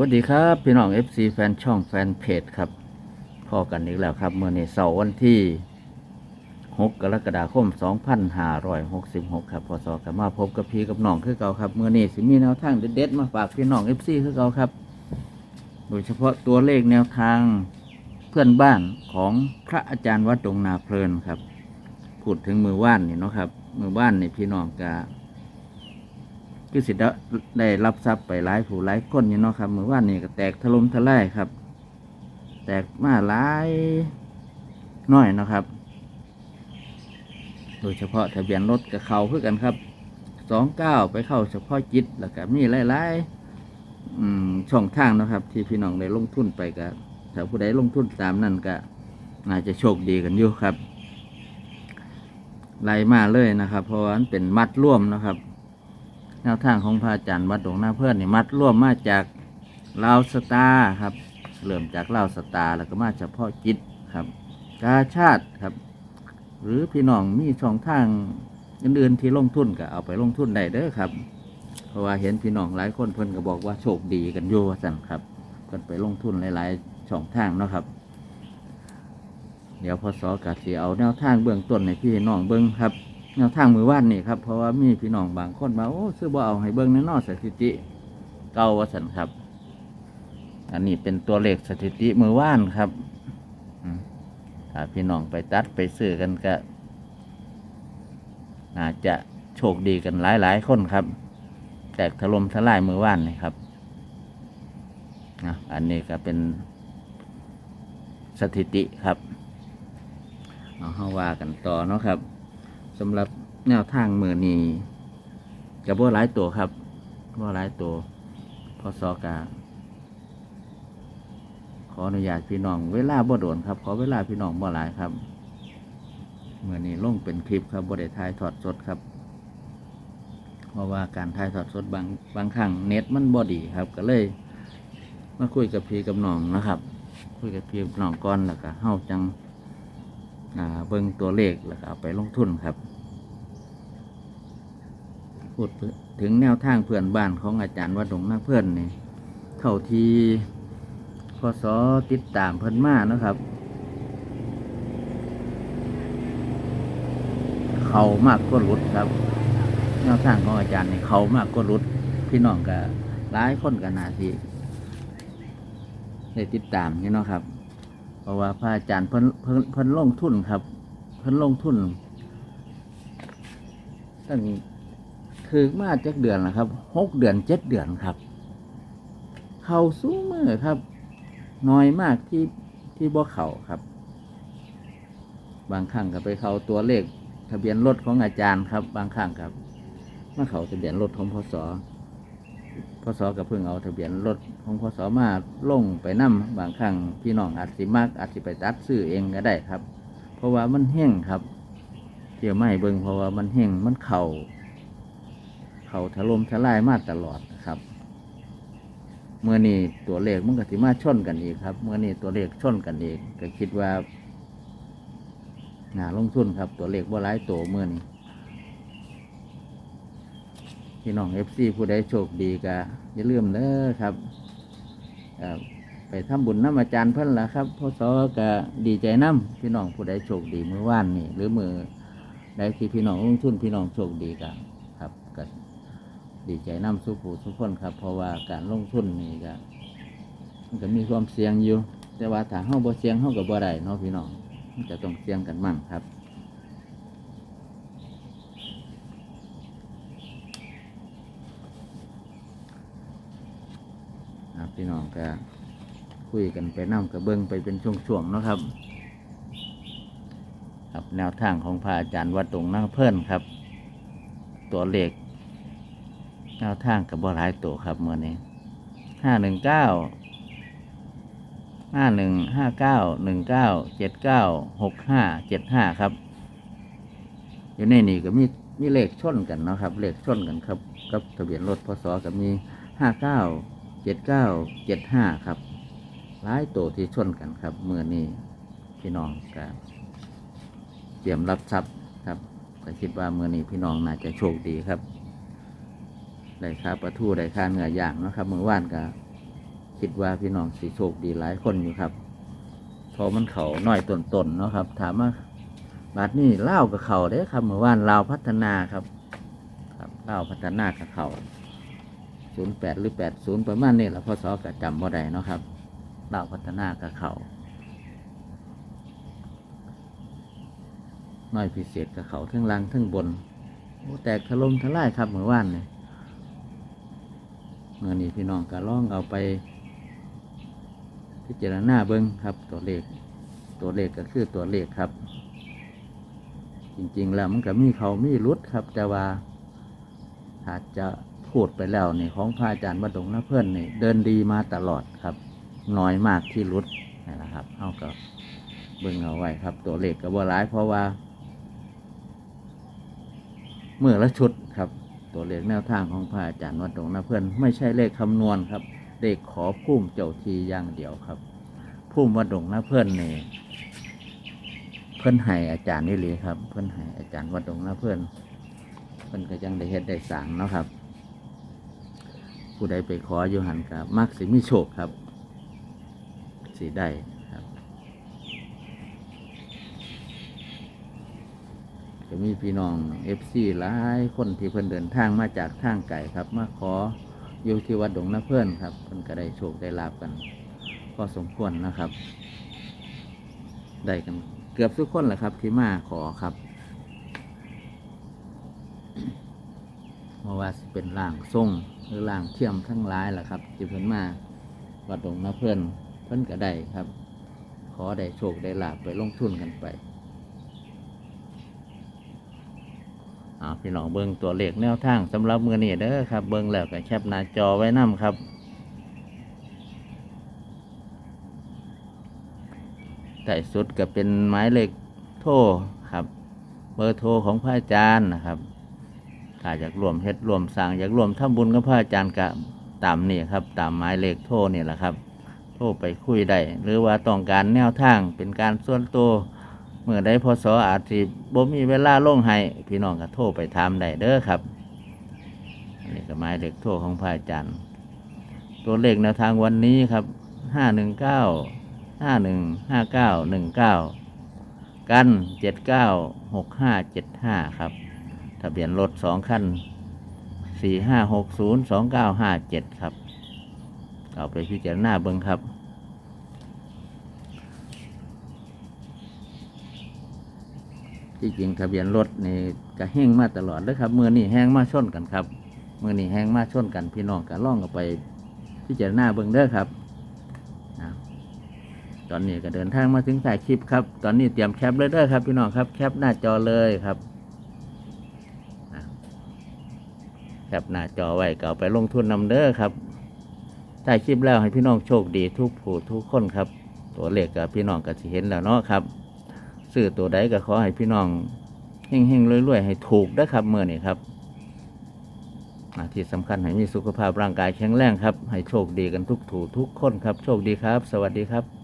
วัสดีครับพี่น้อง FC แฟนช่องแฟนเพจครับพอกันอีกแล้วครับเมื่อในเสาร์วันที่ 6 กรกฎาคม 2566 ครับพศกลับมาพบกับพี่กับน้องคือเก่าครับเมื่อนี้สิมีแนวทางเด็ดๆมาฝากพี่น้อง FC คือเก่าครับ โดยเฉพาะตัวเลขแนวทางเพื่อนบ้านของพระอาจารย์วัดดงนาเพลินครับพูดถึงมือว่านนี่เนาะครับมือว่านนี่พี่น้องกา คือสิได้ได้รับทรัพย์ไปหลายผู้หลายคนอยู่เนาะครับเมื่อวานนี้ก็แตกถล่มทลายครับ แตกมาหลายน้อยเนาะครับ โดยเฉพาะทะเบียนรถกับเขาเพื่อกันครับสองเก้าไปเข้าเฉพาะจิตแล้วก็มีหลายๆช่องทางเนาะครับ ที่พี่น้องได้ลงทุนไปกับถ้าผู้ใดลงทุนตามนั่นก็น่าจะโชคดีกันอยู่ครับไล่มาเลยนะครับ เพราะว่ามันเป็นมัดร่วมนะครับ แนวทางของพระอาจารย์วัดดงหน้าเพื่อนนี่มัดร่วมมาจากลาวสตาครับเริ่มจากลาวสตาแล้วก็มาเฉพาะจิตครับ กาชาติครับ หรือพี่น้องมีช่องทางอื่นๆที่ลงทุนก็เอาไปลงทุนได้เด้อครับ เพราะว่าเห็นพี่น้องหลายคนเพิ่นก็บอกว่าโชคดีกันอยู่ว่าสั่นครับเพิ่นไปลงทุนหลายๆช่องทางเนาะครับ เดี๋ยวพศกะสีเอาแนวทางเบื้องต้นในพี่น้องเบิ้องครับ แนวทางมือว่านนี่ครับเพราะว่ามีพี่น้องบางคนมาโอ้ซื้อบ่เอาให้เบิ้งแน่นอนสถิติเก่าวสันครับ อันนี้เป็นตัวเลขสถิติมือว่านครับถ้าพี่น้องไปตัดไปซื้อกันก็อาจจะโชคดีกันหลายหลายคนครับ แตกถล่มทลายมือว่านนี่ครับนะอันนี้ก็เป็นสถิติครับเอาเฮาว่ากันต่อเนาะครับ สำหรับแนวทางมือนี้กับว่าหลายตัวครับว่าหลายตัวพอสอกาขออนุญาตพี่น้องเวลาบ่โดนครับ ขอเวลาพี่น้องบ่หลายครับเมื่อนี้ลงเป็นคลิปครับบ่ได้ถ่ายทอดสดครับ เพราะว่าการถ่ายทอดสดบางบางครั้งเน็ตมันบ่ดีครับ ก็เลย มาคุยกับพี่กับน้องนะครับ คุยกับพี่กับน้องก่อนแล้วก็เฮาจัง เบิ่งตัวเลขแล้วก็เอาไปลงทุนครับ พูดถึงแนวทางเพื่อนบ้านของอาจารย์วัดดงนาเพื่อนนี่เท่าที่พศติดตามเพิ่นมานะครับ เขามากก็รุดครับ แนวทางของอาจารย์นี่เขามากก็รุดพี่น้องก็หลายคนกันนาทีได้ติดตามนี่เนาะครับ เพราะว่าพระอาจารย์เพิ่นเพิ่นเพิ่นลงทุนครับ เพิ่นลงทุนตั้งคือมาจากเดือนละครับหกเดือนเจ็ดเดือนครับ เข้าสู้มือครับน้อยมากที่ที่บ่เข่าครับ บางครั้งก็ไปเข้าตัวเลขทะเบียนรถของอาจารย์ครับ บางครั้งครับมาเข้าทะเบียนรถของพศ พศก็เพิ่งเอาทะเบียนรถของพศมาลงไปนํบางครั้งพี่น้องอาจสิมากอาจสิไปตัดซื้อเองก็ได้ครับ เพราะว่ามันแห้งครับเที่ยวไม่เบิงเพราะว่ามันแห้งมันเข่าเข่าถล่มทลายมาตลอดครับเมื่อนี้ตัวเลขมันก็สิมาชนกันอีกครับเมื่อนี้ตัวเลขชนกันอีกก็คิดว่าหนาลงทุนครับ ตัวเลขว่าร้ายตัวเมื่อนี้ พี่น้องเอฟซีผู้ใดโชคดีก็อย่าลืมเด้อครับไปทำบุญน้ำอาจารย์เพิ่นละครับพศก็ดีใจน้ำพี่น้องผู้ใดโชคดีเมื่อวานนี่ หรือมือใดที่พี่น้องลงทุนพี่น้องโชคดีก็ครับก็ดีใจน้ำสุผู้ทุกคนครับ เพราะว่าการลงทุนนี่ก็มันก็มีความเสี่ยงอยู่ แต่ว่าถ้าเฮาบ่เสี่ยงเฮาก็บ่ได้เนาะพี่น้องมันจะต้องเสี่ยงกันมั่งครับ ครับ พี่น้องก็คุยกันไปนั่งกับเบิ้งไปเป็นช่วงๆนะครับ ครับแนวทางของพระอาจารย์วัดตรงนั่งเพิ่นครับ ตัวเลขแนวทางกับบ่หลายตัวครับเมื่อนี้ห้าหนึ่งเก้าห้าหนึ่งห้าเก้าหนึ่งเก้าเจ็ดเก้าหกห้าเจ็ดห้าครับ อยู่ในนี่ก็มีมีเลขชนกันเนาะครับ เลขชนกันครับ กับทะเบียนรถพศกับมีห้าเก้า เจ็ดเก้าเจ็ดห้าครับหลายตัวที่ชนกันครับเมื่อนี้พี่น้องก็เตรียมรับทรัพย์ครับก็คิดว่าเมื่อนี้พี่น้องน่าจะโชคดีครับได้ค่าปลาทูได้ค่าเนื้อย่างนะครับเมื่อวานก็คิดว่าพี่น้องสิโชคดีหลายคนอยู่ครับเพอมันเขาน้อยต้นๆเนาะครับ ถามว่าบาทนี้เล่ากับเขาเด้ครับเมื่อวานลาพัฒนาครับ ครับเล่าพัฒนากับเขา ศูนย์แปดหรือแปดศูนย์ประมาณนี้แหละพศก็จำบ่ได้เนาะครับเล่าพัฒนากับเขาน้อยพิเศษกับเขาทั้งล่างทั้งบนโอ้แตกถล่มทลายครับเหมื่อวานเนี่ยเมื่อนี้พี่น้องก็ลองเอาไป พิจารณาเบิ้งครับ ตัวเลข ตัวเลขก็คือตัวเลขครับ จริง ๆ แล้วมันก็มีเขามีรุดครับ แต่ว่าอาจจะ พูดไปแล้วนี่ของพระอาจารย์วัดดงนะเพื่อนนี่เดินดีมาตลอดครับน้อยมากที่รุดนี่แหละครับเอากับเบิ้งเอาไว้ครับ ตัวเลขก็บ่ร้ายเพราะว่าเมื่อละชุดครับ ตัวเลขแนวทางของพระอาจารย์วัดดงนะเพื่อนไม่ใช่เลขคำนวณครับเลขขอพุ่มเจ้าทีอย่างเดียวครับพุ่มวัดดงนะเพื่อนนี่เพื่อนให้อาจารย์นี่เลยครับ เพื่อนให้อาจารย์วัดดงนะเพื่อนเพื่อนก็ยังได้เฮ็ดได้สังเนาะครับ ผู้ใดไปขออยู่หันกับมักสิมีโชคครับ สิได้ครับจะมีพี่น้องเอฟซีหลายคนที่เพิ่นเดินทางมาจากทางไกลครับ มาขออยู่ที่วัดดงนาเพื่อนครับเพิ่นก็ได้โชคได้ลาบกันพอสมควรนะครับ ได้กันเกือบทุกคนแหละครับ ที่มาขอครับเพราะว่าเป็นล่างทรง รือล่างเทียมทั้งหลายแหละครับที่เพิ่นมาวัดดงนาเพื่อนเพิ่นก็ได้ครับ ขอได้โชคได้ลาบไปลงทุนกันไปอ่าพี่น้องเบิ้งตัวเลขแนวทางสำหรับมือนี้เด้อครับ เบิ้งแล้วก็แคปหน้าจอไว้นํครับแต่สุดก็เป็นหมายเลขโทรครับ เบอร์โทรของพระอาจารย์นะครับ ถ้าอยากรวมเฮ็ดรวมสร้างอยากรวมทำบุญกับพระอาจารย์ก็ตามนี่ครับ ตามหมายเลขโทรนี่แหละครับ โทรไปคุยได้หรือว่าต้องการแนวทางเป็นการส่วนตัวเมื่อใดพศอาจสิบ่มีเวลาลงให้พี่น้องก็โทรไปถามได้เด้อครับอันนี้ก็หมายเลขโทรของพระอาจารย์ ตัวเลขแนวทางวันนี้ครับห้าหนึ่งเก้าห้าหนึ่งห้าเก้าหนึ่งเก้ากันเจ็ดเก้าหกห้าเจ็ดห้าครับ ทะเบียนรถสองคันสี่ห้าหกศูนย์สองเก้าห้าเจ็ดครับ เอาไปพิจารณาเบิ่งครับ ที่จริงทะเบียนรถนี่ก็แห้งมาตลอดเลยครับเมื่อนี่แห้งมาชนกันครับเมื่อนี่แห้งมาชนกันพี่น้องก็ล่องกันไปพิจารณาเบิ่งเด้อครับนะตอนนี้ก็เดินทางมาถึงถ่ายคลิปครับ ตอนนี้เตรียมแคปเลยเด้อครับพี่น้องครับ แคปหน้าจอเลยครับนะ แคปหน้าจอไว้ก็เอาไปลงทุนนำเด้อครับถ่าคลิปแล้วให้พี่น้องโชคดีทุกผู้ทุกคนครับ ตัวเลขกับพี่น้องก็สิเห็นแล้วเนาะครับซื้อตัวใดก็ขอให้พี่น้องเฮงๆรวยๆให้ถูกนะครับเมื่อนี้ครับที่สำคัญให้มีสุขภาพร่างกายแข็งแรงครับ ให้โชคดีกันทุกถูทุกคนครับ โชคดีครับ สวัสดีครับ